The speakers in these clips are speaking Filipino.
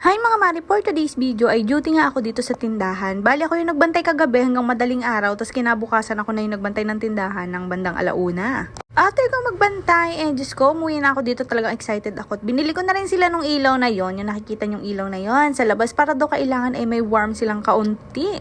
Hi mga mari, for today's video ay duty nga ako dito sa tindahan. Bali ako yung nagbantay kagabi hanggang madaling araw, tapos kinabukasan ako na yung nagbantay ng tindahan ng bandang alauna. After ko magbantay, eh, Diyos ko, umuwi na ako dito talagang excited ako. At Binili ko na rin sila nung ilaw na yon yung nakikita yung ilaw na yon sa labas para daw kailangan ay may warm silang kaunti.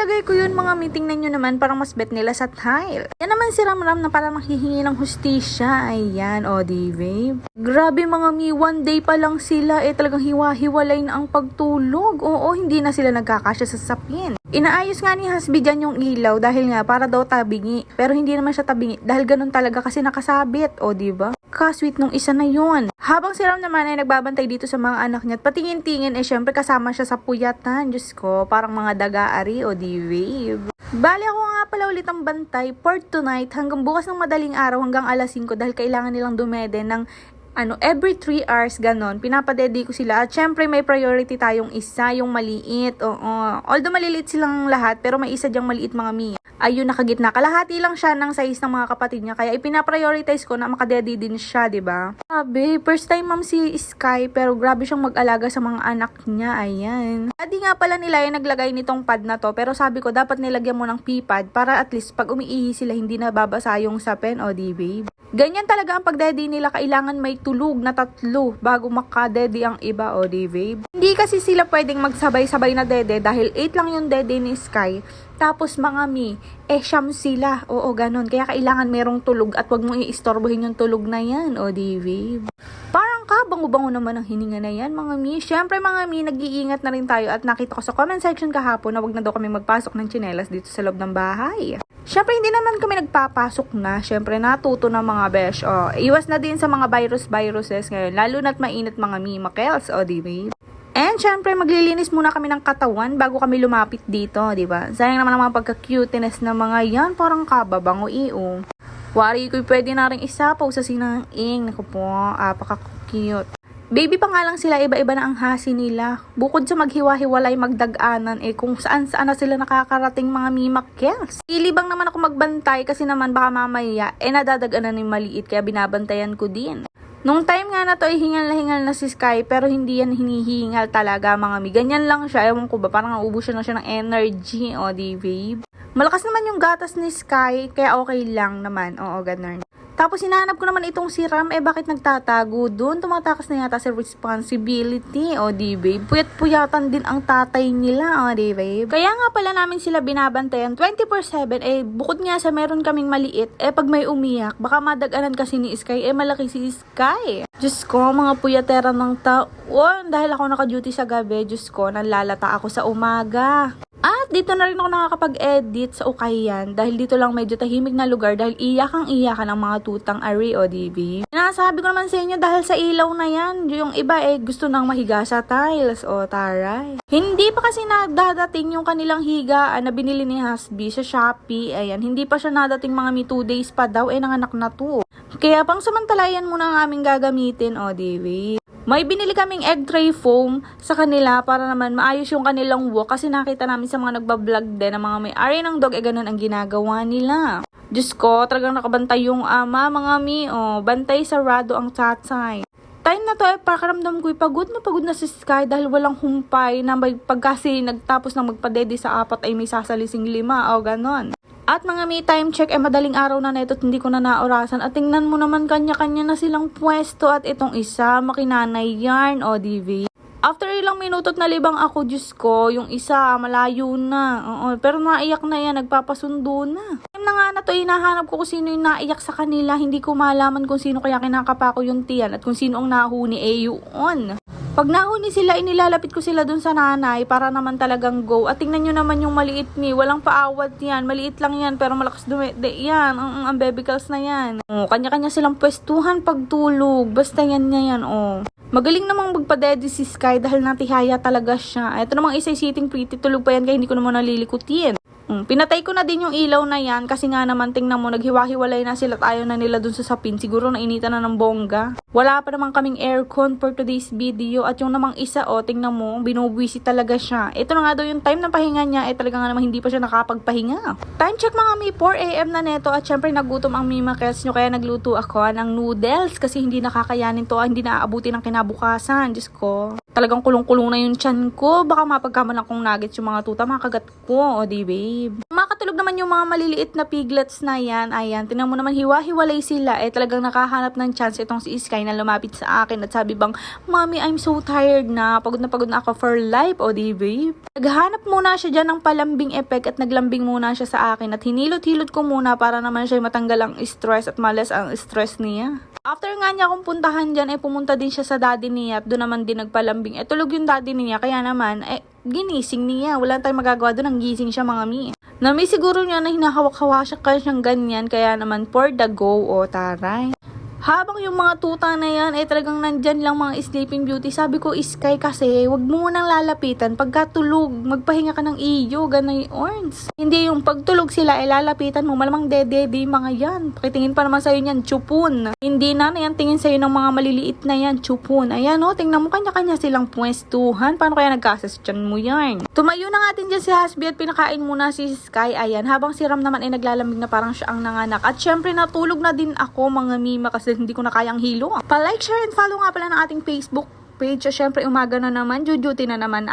Nilagay ko yun, mga meeting ninyo naman, parang mas bet nila sa tile. Yan naman si Ramram na parang nanghihingi ng hustisya. Ayan, o di babe. Grabe mga mi, one day pa lang sila, eh talagang hiwa-hiwalay na ang pagtulog. Oo, hindi na sila nagkakasya sa sapin. Inaayos nga ni Hasbi dyan yung ilaw dahil nga para daw tabingi. Pero hindi naman siya tabingi dahil ganun talaga kasi nakasabit. O, di ba? Kasweet nung isa na yon. Habang si Ram naman ay nagbabantay dito sa mga anak niya at patingin-tingin eh syempre kasama siya sa puyatan. Diyos ko, parang mga daga-ari o di wave. Bali ako nga pala ulit ang bantay for tonight hanggang bukas ng madaling araw hanggang alas 5 dahil kailangan nilang dumede ng ano, every 3 hours, ganon, pinapadedi ko sila. At syempre, may priority tayong isa, yung maliit. Oo. Although maliliit silang lahat, pero may isa dyang maliit mga mi. Ayun, nakagitna. Kalahati lang siya ng size ng mga kapatid niya. Kaya ipinaprioritize ko na makadedi din siya, ba? Grabe, first time ma'am si Sky, pero grabe siyang mag-alaga sa mga anak niya. Ayan. Adi nga pala nila yung naglagay nitong pad na to, pero sabi ko, dapat nilagyan mo ng pee-pad para at least pag umiihi sila, hindi na babasa yung sapin. O, di babe? Ganyan talaga ang pagdedi nila. Kailangan may tulog na tatlo bago makadedi ang iba, o di babe? Hindi kasi sila pwedeng magsabay-sabay na dede dahil 8 lang yung dede ni Sky. Tapos mga mi, eh siyam sila. Oo, ganun. Kaya kailangan merong tulog at wag mo iistorbohin yung tulog na yan, o di babe? Parang ka, bango-bango naman ang hininga na yan, mga mi. Siyempre, mga mi, nag-iingat na rin tayo at nakita ko sa comment section kahapon na wag na daw kami magpasok ng tsinelas dito sa loob ng bahay. Siyempre, hindi naman kami nagpapasok na. Siyempre, natuto ng mga besh. O, iwas na din sa mga virus-viruses ngayon. Lalo na't mainit mga mi, makels. O, di ba? And syempre, maglilinis muna kami ng katawan bago kami lumapit dito, di ba? Sayang naman ang mga pagka-cuteness ng mga yan, parang kababango iyo. Wari ko pwede na rin isapaw sa sinanging. Naku po, apaka-cute. Baby pa nga lang sila, iba-iba na ang hasi nila. Bukod sa maghiwa-hiwalay, magdag-anan, eh kung saan-saan na sila nakakarating mga mimakyels. Ilibang naman ako magbantay kasi naman baka mamaya, eh nadadaganan ng maliit kaya binabantayan ko din. Nung time nga na to ay hingal na hingal na si Sky pero hindi yan hinihingal talaga mga mi. Ganyan lang siya. Ewan ko ba parang naubos siya na siya ng energy. O di babe. Malakas naman yung gatas ni Sky kaya okay lang naman. Oo ganun. Tapos hinahanap ko naman itong si Ram, eh bakit nagtatago doon? Tumatakas na yata sa responsibility, o di babe. Puyat-puyatan din ang tatay nila, o di babe. Kaya nga pala namin sila binabantayan 24-7, eh bukod nga sa meron kaming maliit, eh pag may umiyak, baka madaganan kasi ni Sky, eh malaki si Sky. Diyos ko, mga puyatera ng taon. Dahil ako naka-duty sa gabi, Diyos ko, nalalata ako sa umaga. At dito na rin ako nakakapag-edit sa Ukayan dahil dito lang medyo tahimik na lugar dahil iyakang iyakan ang mga tutang ari o DB. Sinasabi ko naman sa inyo dahil sa ilaw na yan, yung iba eh gusto nang mahiga sa tiles o taray. Hindi pa kasi nadadating yung kanilang higaan na binili ni Hasbi sa Shopee. Ayan, hindi pa siya nadating mga mi 2 days pa daw eh nanganak na to. Kaya pang samantalayan muna ang aming gagamitin o DB. May binili kaming egg tray foam sa kanila para naman maayos yung kanilang walk kasi nakita namin sa mga nagbablog din na mga may-ari ng dog eh ganun ang ginagawa nila. Diyos ko, talagang nakabantay yung ama, mga mi, oh, bantay sarado ang tatay. Time na to eh, pakaramdam ko'y pagod na pagod na si Sky dahil walang humpay na may pagkasi nagtapos na magpadede sa apat ay may sasalising lima o ganon. At mga me time check, eh madaling araw na neto at hindi ko na naorasan. At tingnan mo naman kanya-kanya na silang pwesto at itong isa, makinanay yarn o DV. After ilang minutot na libang ako, Diyos ko, yung isa, malayo na. Oo, pero naiyak na yan, nagpapasundo na. Time na nga na to, hinahanap ko kung sino yung naiyak sa kanila. Hindi ko malaman kung sino kaya kinakapa ko yung tiyan at kung sino ang nahuni, eh yun. Pag nahuni sila, inilalapit ko sila dun sa nanay para naman talagang go. At tingnan nyo naman yung maliit ni, walang paawat yan. Maliit lang yan, pero malakas dumede yan. Ang, ang bebicals na yan. Oh, kanya-kanya silang pwestuhan pagtulog. Basta yan niya yan, oh. Magaling namang magpadede si Sky dahil natihaya talaga siya. Ito namang isa sitting pretty tulog pa yan kaya hindi ko naman nalilikutin. Mm, pinatay ko na din yung ilaw na yan kasi nga naman tingnan mo naghiwa-hiwalay na sila at ayaw na nila dun sa sapin. Siguro nainitan na ng bongga. Wala pa naman kaming aircon for today's video at yung namang isa o tingnan mo binubwisi talaga siya. Ito na nga daw yung time na pahinga niya eh talaga nga naman hindi pa siya nakapagpahinga. Time check mga mi 4am na neto at syempre nagutom ang Mima Kels nyo kaya nagluto ako ng noodles kasi hindi nakakayanin to hindi naaabuti ng kinabukasan. Diyos ko. Talagang kulong-kulong na yung chan ko. Baka mapagkamalang kong nuggets yung mga tuta, mga kagat ko. O di babe. Makatulog naman yung mga maliliit na piglets na yan. Ayan, tinan mo naman hiwa-hiwalay sila. Eh talagang nakahanap ng chance itong si Sky na lumapit sa akin at sabi bang, Mommy, I'm so tired na. Pagod na pagod na ako for life. O di babe. Naghanap muna siya dyan ng palambing effect at naglambing muna siya sa akin at hinilot-hilot ko muna para naman siya matanggal ang stress at malas ang stress niya. After nga niya akong puntahan dyan, eh pumunta din siya sa daddy niya at doon naman din nagpalambing. Eh tulog yung daddy niya, kaya naman, eh ginising niya. Wala tayong magagawa doon, ang gising siya mga mi. Nami siguro niya na hinahawak-hawak siya kaya siyang ganyan, kaya naman for the go o taray. Habang yung mga tuta na yan ay talagang nandyan lang mga sleeping beauty, sabi ko, Sky kasi, wag mo munang lalapitan. Pagka tulog, magpahinga ka ng iyo, ganay orns. Hindi yung pagtulog sila, ay lalapitan mo, malamang dede-de mga yan. Pakitingin pa naman sa'yo niyan, chupon. Hindi na na yan tingin sa'yo ng mga maliliit na yan, chupon. Ayan o, tingnan mo kanya-kanya silang pwestuhan. Paano kaya nagkasasyan mo yan? Tumayo na nga din dyan si Hasbi at pinakain muna si Sky. Ayan, habang si Ram naman ay naglalamig na parang siya ang nanganak. At syempre natulog na din ako mga mima kasi hindi ko na kayang hilo. Pa-like, share, and follow nga pala ng ating Facebook page. At syempre umaga na naman, duty na naman.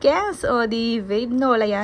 Guess, o di vape no, wala yan.